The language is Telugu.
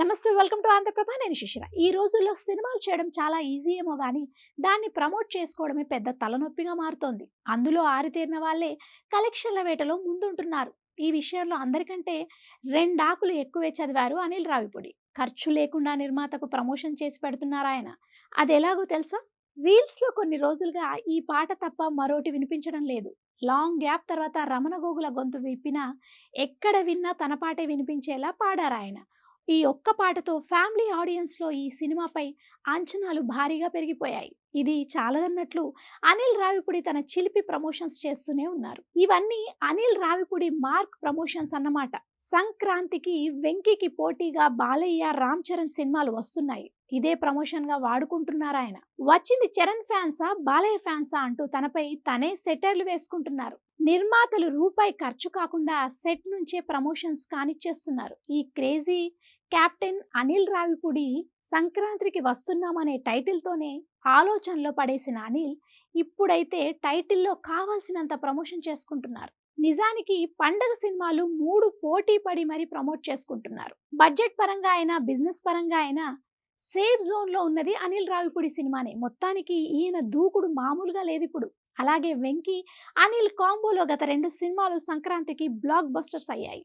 నమస్తే వెల్కమ్ టు ఆంధ్రప్రభ. నేను శిశిర. ఈ రోజుల్లో సినిమాలు చేయడం చాలా ఈజీ ఏమో కానీ దాన్ని ప్రమోట్ చేసుకోవడమే పెద్ద తలనొప్పిగా మారుతోంది. అందులో ఆరితేరిన వాళ్ళే కలెక్షన్ల వేటలో ముందుంటున్నారు. ఈ విషయంలో అందరికంటే రెండాకులు ఎక్కువే చదివారు అనిల్ రావిపూడి. ఖర్చు లేకుండా నిర్మాతకు ప్రమోషన్ చేసి పెడుతున్నారు ఆయన. అది ఎలాగో తెలుసా? రీల్స్లో కొన్ని రోజులుగా ఈ పాట తప్ప మరోటి వినిపించడం లేదు. లాంగ్ గ్యాప్ తర్వాత రమణ గోగుల గొంతు విప్పినా ఎక్కడ విన్నా తన పాటే వినిపించేలా పాడారు ఆయన. ఈ ఒక్క పాటతో ఫ్యామిలీ ఆడియన్స్లో ఈ సినిమాపై అంచనాలు భారీగా పెరిగిపోయాయి. ఇది చాలదన్నట్లు అనిల్ రావిపూడి తన చిలిపి ప్రమోషన్స్ చేస్తూనే ఉన్నారు. ఇవన్నీ అనిల్ రావిపూడి మార్క్ ప్రమోషన్స్ అన్నమాట. సంక్రాంతికి వెంకీకి పోటీగా బాలయ్య రామ్ చరణ్ సినిమాలు వస్తున్నాయి. ఇదే ప్రమోషన్గా వాడుకుంటున్నారు ఆయన వచ్చింది చరణ్ ఫ్యాన్సా బాలయ్య ఫ్యాన్సా అంటూ తనపై తనే సెటర్లు వేసుకుంటున్నారు. నిర్మాతలు రూపాయి ఖర్చు కాకుండా సెట్ నుంచే ప్రమోషన్స్ కానిచ్చేస్తున్నారు. ఈ క్రేజీ కెప్టెన్ అనిల్ రావిపూడి సంక్రాంతికి వస్తున్నామనే టైటిల్తోనే ఆలోచనలో పడేసిన అనిల్ ఇప్పుడైతే టైటిల్లో కావాల్సినంత ప్రమోషన్ చేసుకుంటున్నారు. నిజానికి పండగ సినిమాలు మూడు పోటీ పడి మరీ ప్రమోట్ చేసుకుంటున్నారు. బడ్జెట్ పరంగా అయినా బిజినెస్ పరంగా అయినా సేఫ్ జోన్లో ఉన్నది అనిల్ రావిపూడి సినిమానే. మొత్తానికి ఈయన దూకుడు మామూలుగా లేదు ఇప్పుడు. అలాగే వెంకీ అనిల్ కాంబోలో గత రెండు సినిమాలు సంక్రాంతికి బ్లాక్ బస్టర్స్ అయ్యాయి.